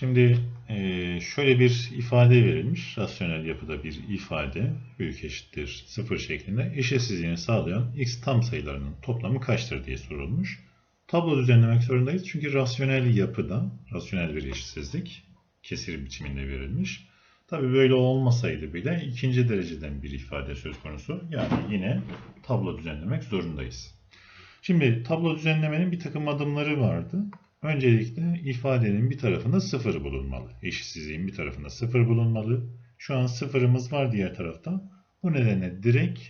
Şimdi eee, şöyle bir ifade verilmiş. Rasyonel yapıda bir ifade büyük eşittir 0 şeklinde eşitsizliğini sağlayan x tam sayılarının toplamı kaçtır diye sorulmuş. Tablo düzenlemek zorundayız. Çünkü rasyonel yapıda rasyonel bir eşitsizlik kesir biçiminde verilmiş. Tabi böyle olmasaydı bile ikinci dereceden bir ifade söz konusu. Yani yine tablo düzenlemek zorundayız. Şimdi tablo düzenlemenin bir takım adımları vardı. Öncelikle ifadenin bir tarafında sıfır bulunmalı. Eşitsizliğin bir tarafında sıfır bulunmalı. Şu an sıfırımız var diğer tarafta. Bu nedenle direkt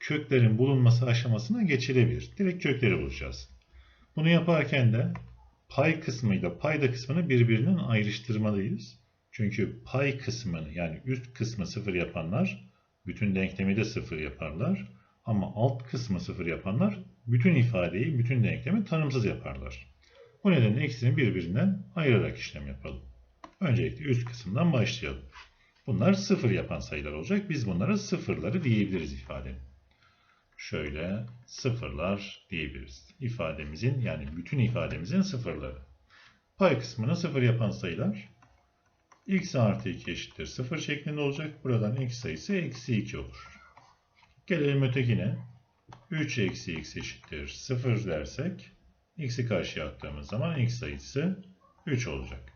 köklerin bulunması aşamasına geçilebilir. Direkt kökleri bulacağız. Bunu yaparken de pay kısmıyla payda kısmını birbirinden ayrıştırmalıyız. Çünkü pay kısmını yani üst kısmı sıfır yapanlar bütün denklemi de sıfır yaparlar. Ama alt kısmı sıfır yapanlar bütün ifadeyi, bütün denklemi tanımsız yaparlar. Bu nedenle ikisini birbirinden ayırarak işlem yapalım. Öncelikle üst kısımdan başlayalım. Bunlar sıfır yapan sayılar olacak. Biz bunlara sıfırları diyebiliriz ifadenin. Şöyle sıfırlar diyebiliriz. İfademizin yani bütün ifademizin sıfırları. Pay kısmını sıfır yapan sayılar x artı 2 eşittir 0 şeklinde olacak. Buradan x sayısı eksi 2 olur. Gelelim ötekine. 3 eksi x eşittir 0 dersek x'i karşıya attığımız zaman x sayısı 3 olacak.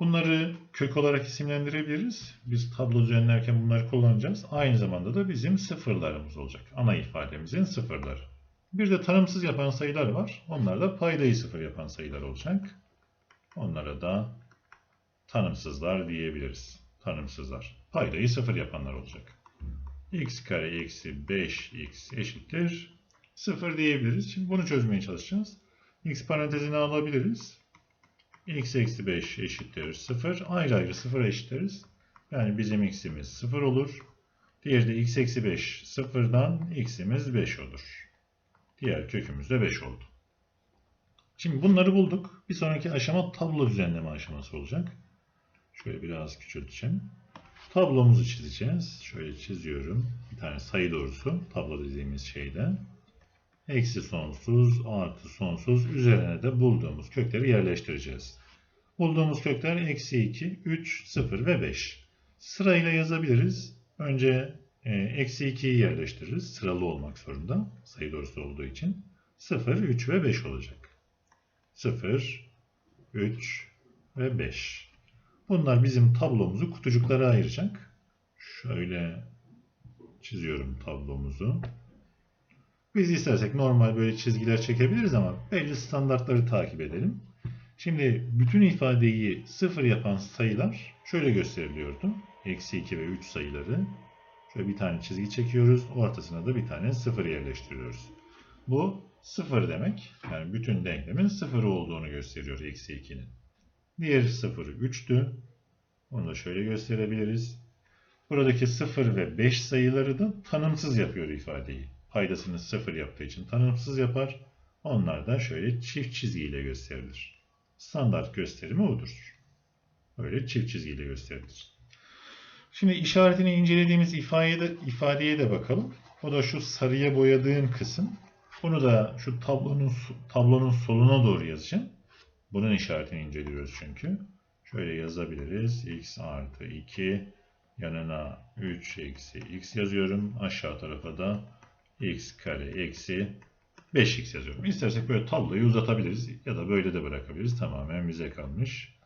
Bunları kök olarak isimlendirebiliriz. Biz tablo düzenlerken bunları kullanacağız. Aynı zamanda da bizim sıfırlarımız olacak. Ana ifademizin sıfırları. Bir de tanımsız yapan sayılar var. Onlar da paydayı sıfır yapan sayılar olacak. Onlara da tanımsızlar diyebiliriz. Tanımsızlar. Paydayı sıfır yapanlar olacak. x kare eksi 5x eşittir 0 diyebiliriz. Şimdi bunu çözmeye çalışacağız. x parantezine alabiliriz. x eksi 5 eşittir 0. Ayrı ayrı 0 eşitleriz. Yani bizim x'imiz 0 olur. Diğeri de x eksi 5 sıfırdan x'imiz 5 olur. Diğer kökümüz de 5 oldu. Şimdi bunları bulduk. Bir sonraki aşama tablo düzenleme aşaması olacak. Şöyle biraz küçülteceğim. Tablomuzu çizeceğiz. Şöyle çiziyorum. Bir tane sayı doğrusu tablo dediğimiz şeyde. Eksi sonsuz artı sonsuz üzerine de bulduğumuz kökleri yerleştireceğiz. Bulduğumuz kökler eksi 2, 3, 0 ve 5. Sırayla yazabiliriz. Önce e, eksi 2'yi yerleştiririz. Sıralı olmak zorunda. Sayı doğrusu olduğu için. 0, 3 ve 5 olacak. 0, 3 ve 5. Bunlar bizim tablomuzu kutucuklara ayıracak. Şöyle çiziyorum tablomuzu. Biz istersek normal böyle çizgiler çekebiliriz ama belli standartları takip edelim. Şimdi bütün ifadeyi sıfır yapan sayılar şöyle gösteriliyordu. Eksi 2 ve 3 sayıları. Şöyle bir tane çizgi çekiyoruz. Ortasına da bir tane sıfır yerleştiriyoruz. Bu sıfır demek. Yani bütün denklemin sıfır olduğunu gösteriyor eksi 2'nin. Diğer sıfırı 3'tü. Onu da şöyle gösterebiliriz. Buradaki 0 ve 5 sayıları da tanımsız yapıyor ifadeyi. Paydasını 0 yaptığı için tanımsız yapar. Onlar da şöyle çift çizgiyle gösterilir. Standart gösterimi odur. Böyle çift çizgiyle gösterilir. Şimdi işaretini incelediğimiz ifadeye de, ifadeye de bakalım. O da şu sarıya boyadığım kısım. Bunu da şu tablonun tablonun soluna doğru yazacağım. Bunun işaretini inceliyoruz çünkü. Şöyle yazabiliriz. x artı 2 yanına 3 eksi x yazıyorum. Aşağı tarafa da x kare eksi 5x yazıyorum. İstersek böyle tabloyu uzatabiliriz ya da böyle de bırakabiliriz. Tamamen bize kalmış.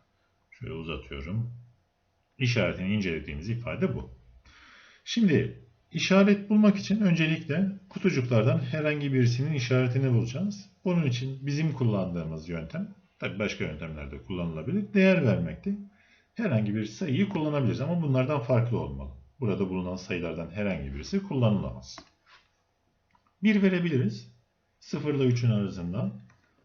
Şöyle uzatıyorum. İşaretini incelediğimiz ifade bu. Şimdi işaret bulmak için öncelikle kutucuklardan herhangi birisinin işaretini bulacağız. Bunun için bizim kullandığımız yöntem Tabi başka yöntemlerde kullanılabilir. Değer vermekte. Herhangi bir sayıyı kullanabiliriz ama bunlardan farklı olmalı. Burada bulunan sayılardan herhangi birisi kullanılamaz. 1 verebiliriz. 0 ile 3'ün arasında.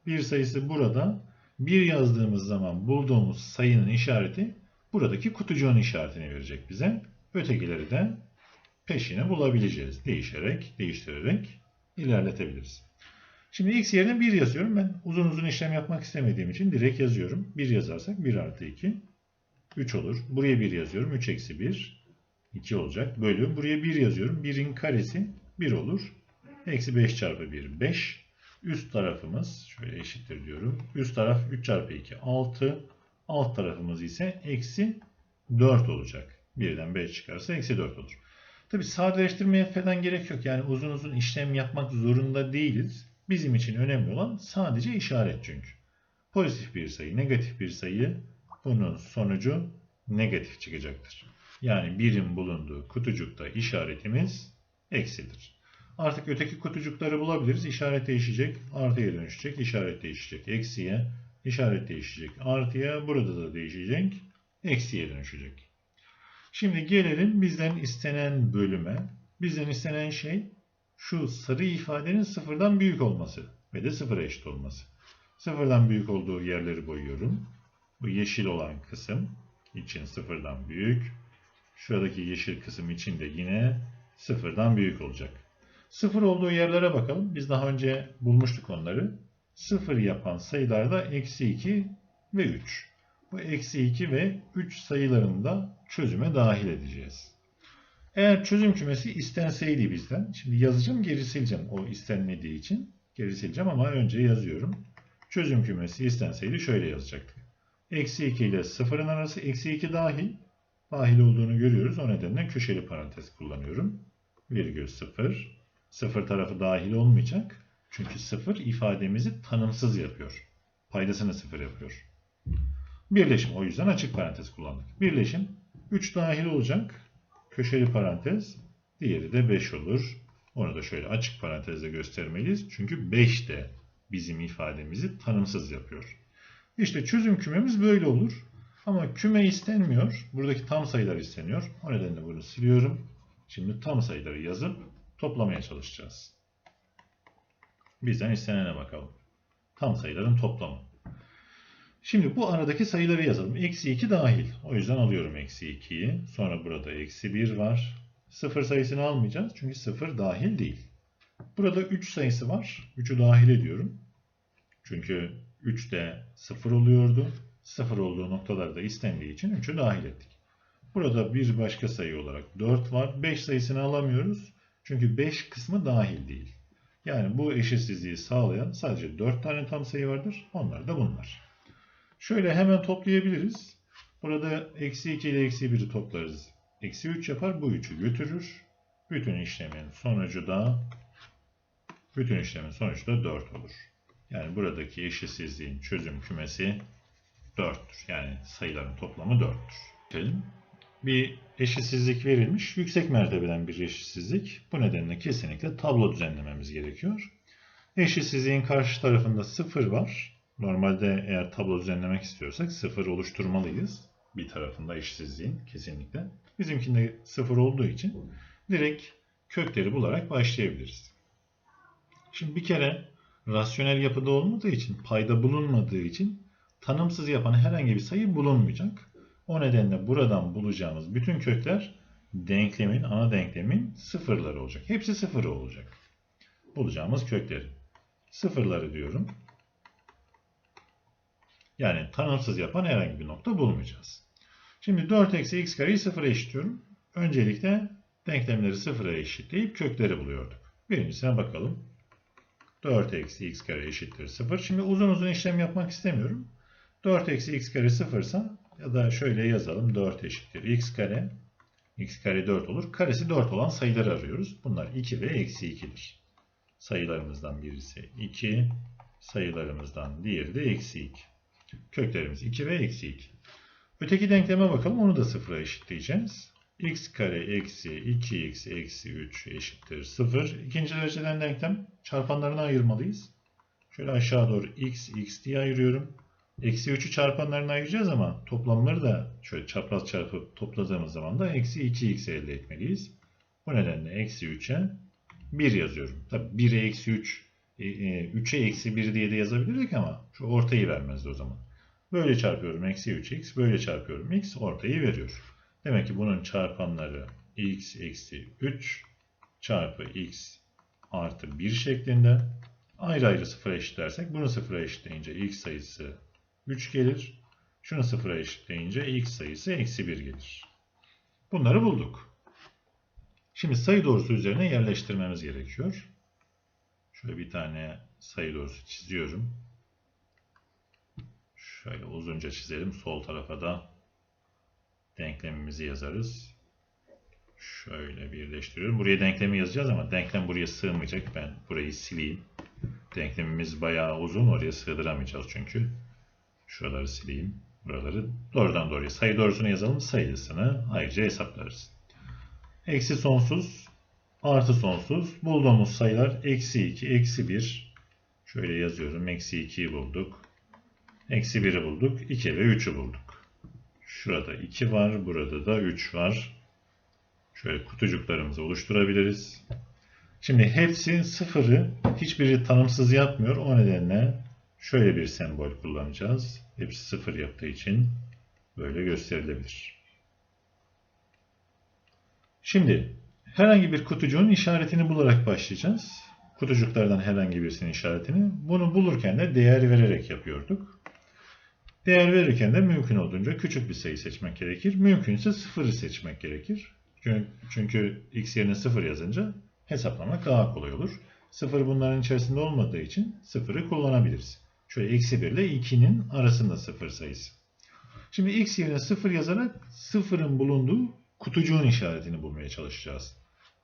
Bir sayısı burada. 1 yazdığımız zaman bulduğumuz sayının işareti buradaki kutucuğun işaretini verecek bize. Ötekileri de peşine bulabileceğiz. Değişerek, değiştirerek ilerletebiliriz. Şimdi x yerine 1 yazıyorum. Ben uzun uzun işlem yapmak istemediğim için direkt yazıyorum. 1 yazarsak 1 artı 2 3 olur. Buraya 1 yazıyorum. 3 eksi 1 2 olacak. Bölü. Buraya 1 yazıyorum. 1'in karesi 1 olur. Eksi 5 çarpı 1 5. Üst tarafımız şöyle eşittir diyorum. Üst taraf 3 çarpı 2 6. Alt tarafımız ise eksi 4 olacak. 1'den 5 çıkarsa eksi 4 olur. Tabi sadeleştirmeye falan gerek yok. Yani uzun uzun işlem yapmak zorunda değiliz. Bizim için önemli olan sadece işaret çünkü. Pozitif bir sayı, negatif bir sayı bunun sonucu negatif çıkacaktır. Yani birim bulunduğu kutucukta işaretimiz eksidir. Artık öteki kutucukları bulabiliriz. İşaret değişecek, artıya dönüşecek, işaret değişecek, eksiye, işaret değişecek, artıya, burada da değişecek, eksiye dönüşecek. Şimdi gelelim bizden istenen bölüme. Bizden istenen şey şu sarı ifadenin sıfırdan büyük olması ve de sıfıra eşit olması. Sıfırdan büyük olduğu yerleri boyuyorum. Bu yeşil olan kısım için sıfırdan büyük. Şuradaki yeşil kısım için de yine sıfırdan büyük olacak. Sıfır olduğu yerlere bakalım. Biz daha önce bulmuştuk onları. Sıfır yapan sayılarda eksi 2 ve 3. Bu eksi 2 ve 3 sayılarını da çözüme dahil edeceğiz. Eğer çözüm kümesi istenseydi bizden, şimdi yazacağım geri sileceğim o istenmediği için. Geri sileceğim ama önce yazıyorum. Çözüm kümesi istenseydi şöyle yazacaktık. Eksi 2 ile 0'ın arası eksi 2 dahil. Dahil olduğunu görüyoruz. O nedenle köşeli parantez kullanıyorum. Virgül 0. 0 tarafı dahil olmayacak. Çünkü 0 ifademizi tanımsız yapıyor. Paydasını 0 yapıyor. Birleşim. O yüzden açık parantez kullandık. Birleşim 3 dahil olacak. Köşeli parantez. Diğeri de 5 olur. Onu da şöyle açık parantezle göstermeliyiz. Çünkü 5 de bizim ifademizi tanımsız yapıyor. İşte çözüm kümemiz böyle olur. Ama küme istenmiyor. Buradaki tam sayılar isteniyor. O nedenle bunu siliyorum. Şimdi tam sayıları yazıp toplamaya çalışacağız. Bizden istenene bakalım. Tam sayıların toplamı. Şimdi bu aradaki sayıları yazalım. Eksi 2 dahil. O yüzden alıyorum eksi 2'yi. Sonra burada eksi 1 var. 0 sayısını almayacağız. Çünkü 0 dahil değil. Burada 3 sayısı var. 3'ü dahil ediyorum. Çünkü 3 de 0 oluyordu. 0 olduğu noktalarda istendiği için 3'ü dahil ettik. Burada bir başka sayı olarak 4 var. 5 sayısını alamıyoruz. Çünkü 5 kısmı dahil değil. Yani bu eşitsizliği sağlayan sadece 4 tane tam sayı vardır. Onlar da bunlar. Şöyle hemen toplayabiliriz. Burada eksi 2 ile eksi 1'i toplarız. Eksi 3 yapar. Bu 3'ü götürür. Bütün işlemin sonucu da bütün işlemin sonucu da 4 olur. Yani buradaki eşitsizliğin çözüm kümesi 4'tür. Yani sayıların toplamı 4'tür. Bir eşitsizlik verilmiş. Yüksek mertebeden bir eşitsizlik. Bu nedenle kesinlikle tablo düzenlememiz gerekiyor. Eşitsizliğin karşı tarafında 0 var. Normalde eğer tablo düzenlemek istiyorsak 0 oluşturmalıyız. Bir tarafında eşitsizliğin kesinlikle. Bizimkinde 0 olduğu için direkt kökleri bularak başlayabiliriz. Şimdi bir kere rasyonel yapıda olmadığı için, payda bulunmadığı için tanımsız yapan herhangi bir sayı bulunmayacak. O nedenle buradan bulacağımız bütün kökler denklemin, ana denklemin sıfırları olacak. Hepsi sıfır olacak. Bulacağımız kökleri. Sıfırları diyorum. Yani tanımsız yapan herhangi bir nokta bulmayacağız. Şimdi 4 eksi x kareyi sıfıra eşitliyorum. Öncelikle denklemleri sıfıra eşitleyip kökleri buluyorduk. Birincisine bakalım. 4 eksi x kare eşittir 0. Şimdi uzun uzun işlem yapmak istemiyorum. 4 eksi x kare 0 ise ya da şöyle yazalım 4 eşittir x kare x kare 4 olur. Karesi 4 olan sayıları arıyoruz. Bunlar 2 ve eksi 2'dir. Sayılarımızdan birisi 2, sayılarımızdan diğeri de eksi 2. Köklerimiz 2 ve eksi 2. Öteki denkleme bakalım. Onu da sıfıra eşitleyeceğiz. x kare eksi 2x eksi 3 eşittir 0. İkinci dereceden denklem çarpanlarına ayırmalıyız. Şöyle aşağı doğru x, x diye ayırıyorum. Eksi 3'ü çarpanlarına ayıracağız ama toplamları da şöyle çapraz çarpıp topladığımız zaman da eksi 2x elde etmeliyiz. Bu nedenle eksi 3'e 1 yazıyorum. Tabi 1'e eksi 3, 3'e eksi 1 diye de yazabilirdik ama şu ortayı vermezdi o zaman. Böyle çarpıyorum eksi 3x, böyle çarpıyorum x ortayı veriyor. Demek ki bunun çarpanları x eksi 3 çarpı x artı 1 şeklinde. Ayrı ayrı sıfıra eşitlersek bunu sıfıra eşitleyince x sayısı 3 gelir. Şunu sıfıra eşitleyince x sayısı eksi 1 gelir. Bunları bulduk. Şimdi sayı doğrusu üzerine yerleştirmemiz gerekiyor. Şöyle bir tane sayı doğrusu çiziyorum. Şöyle uzunca çizelim. Sol tarafa da denklemimizi yazarız. Şöyle birleştiriyorum. Buraya denklemi yazacağız ama denklem buraya sığmayacak. Ben burayı sileyim. Denklemimiz bayağı uzun. Oraya sığdıramayacağız çünkü. Şuraları sileyim. Buraları doğrudan doğruya sayı doğrusunu yazalım. Sayısını ayrıca hesaplarız. Eksi sonsuz artı sonsuz. Bulduğumuz sayılar eksi 2, eksi 1. Şöyle yazıyorum. Eksi 2'yi bulduk. Eksi 1'i bulduk. 2 ve 3'ü bulduk. Şurada 2 var. Burada da 3 var. Şöyle kutucuklarımızı oluşturabiliriz. Şimdi hepsi sıfırı hiçbiri tanımsız yapmıyor. O nedenle şöyle bir sembol kullanacağız. Hepsi sıfır yaptığı için böyle gösterilebilir. Şimdi herhangi bir kutucuğun işaretini bularak başlayacağız. Kutucuklardan herhangi birisinin işaretini. Bunu bulurken de değer vererek yapıyorduk. Değer verirken de mümkün olduğunca küçük bir sayı seçmek gerekir. Mümkünse sıfırı seçmek gerekir. Çünkü, x yerine sıfır yazınca hesaplamak daha kolay olur. Sıfır bunların içerisinde olmadığı için sıfırı kullanabiliriz. Şöyle eksi 1 ile 2'nin arasında sıfır sayısı. Şimdi x yerine sıfır yazarak sıfırın bulunduğu kutucuğun işaretini bulmaya çalışacağız.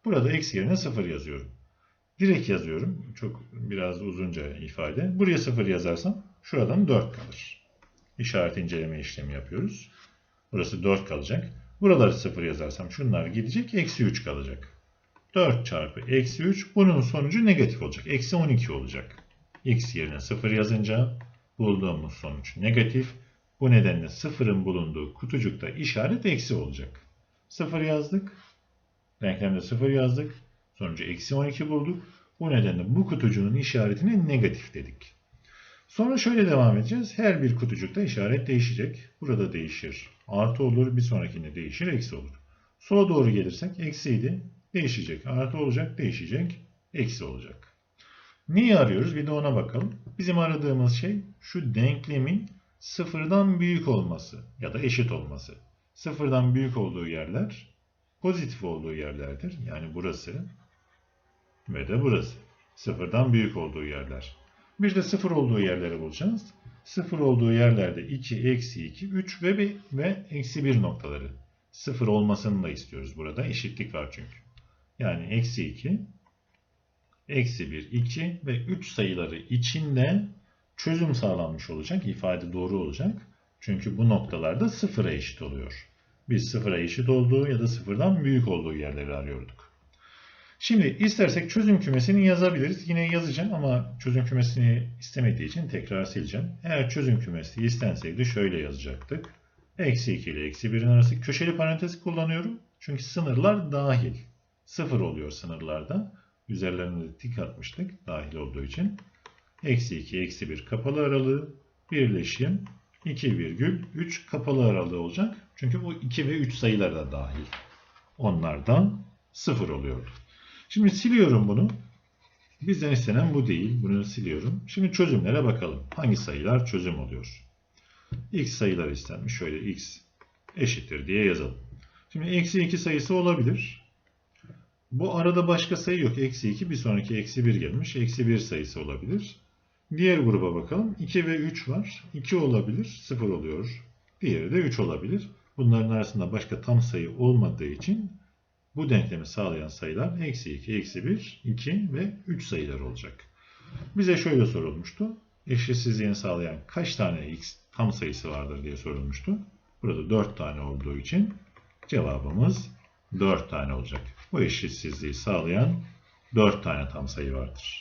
Burada x yerine sıfır yazıyorum. Direkt yazıyorum. Çok biraz uzunca ifade. Buraya sıfır yazarsam şuradan 4 kalır. İşaret inceleme işlemi yapıyoruz. Burası 4 kalacak. Buraları 0 yazarsam şunlar gidecek. Eksi 3 kalacak. 4 çarpı eksi 3 bunun sonucu negatif olacak. Eksi 12 olacak. X yerine 0 yazınca bulduğumuz sonuç negatif. Bu nedenle 0'ın bulunduğu kutucukta işaret eksi olacak. 0 yazdık. Denklemde 0 yazdık. Sonucu eksi 12 bulduk. Bu nedenle bu kutucuğun işaretine negatif dedik. Sonra şöyle devam edeceğiz. Her bir kutucukta işaret değişecek. Burada değişir. Artı olur. Bir sonrakinde değişir. Eksi olur. Sola doğru gelirsek eksiydi. Değişecek. Artı olacak. Değişecek. Eksi olacak. Neyi arıyoruz? Bir de ona bakalım. Bizim aradığımız şey şu denklemin sıfırdan büyük olması ya da eşit olması. Sıfırdan büyük olduğu yerler pozitif olduğu yerlerdir. Yani burası ve de burası. Sıfırdan büyük olduğu yerler. Bir de sıfır olduğu yerleri bulacağız. Sıfır olduğu yerlerde 2, eksi 2, 3 ve, bir, ve eksi 1 noktaları. Sıfır olmasını da istiyoruz burada. Eşitlik var çünkü. Yani eksi 2, eksi 1, 2 ve 3 sayıları içinde çözüm sağlanmış olacak. ifade doğru olacak. Çünkü bu noktalarda sıfıra eşit oluyor. Biz sıfıra eşit olduğu ya da sıfırdan büyük olduğu yerleri arıyorduk. Şimdi istersek çözüm kümesini yazabiliriz. Yine yazacağım ama çözüm kümesini istemediği için tekrar sileceğim. Eğer çözüm kümesi istenseydi şöyle yazacaktık. Eksi 2 ile eksi 1'in arası köşeli parantez kullanıyorum. Çünkü sınırlar dahil. Sıfır oluyor sınırlarda. Üzerlerine de tik atmıştık dahil olduğu için. Eksi 2, eksi 1 kapalı aralığı. Birleşim 2 virgül 3 kapalı aralığı olacak. Çünkü bu 2 ve 3 sayılar da dahil. Onlardan 0 oluyordu. Şimdi siliyorum bunu. Bizden istenen bu değil. Bunu siliyorum. Şimdi çözümlere bakalım. Hangi sayılar çözüm oluyor? X sayılar istenmiş. Şöyle x eşittir diye yazalım. Şimdi eksi 2 sayısı olabilir. Bu arada başka sayı yok. Eksi 2 bir sonraki eksi 1 gelmiş. Eksi 1 sayısı olabilir. Diğer gruba bakalım. 2 ve 3 var. 2 olabilir. 0 oluyor. Diğeri de 3 olabilir. Bunların arasında başka tam sayı olmadığı için bu denklemi sağlayan sayılar eksi 2, eksi 1, 2 ve 3 sayılar olacak. Bize şöyle sorulmuştu. Eşitsizliğini sağlayan kaç tane x tam sayısı vardır diye sorulmuştu. Burada 4 tane olduğu için cevabımız 4 tane olacak. Bu eşitsizliği sağlayan 4 tane tam sayı vardır.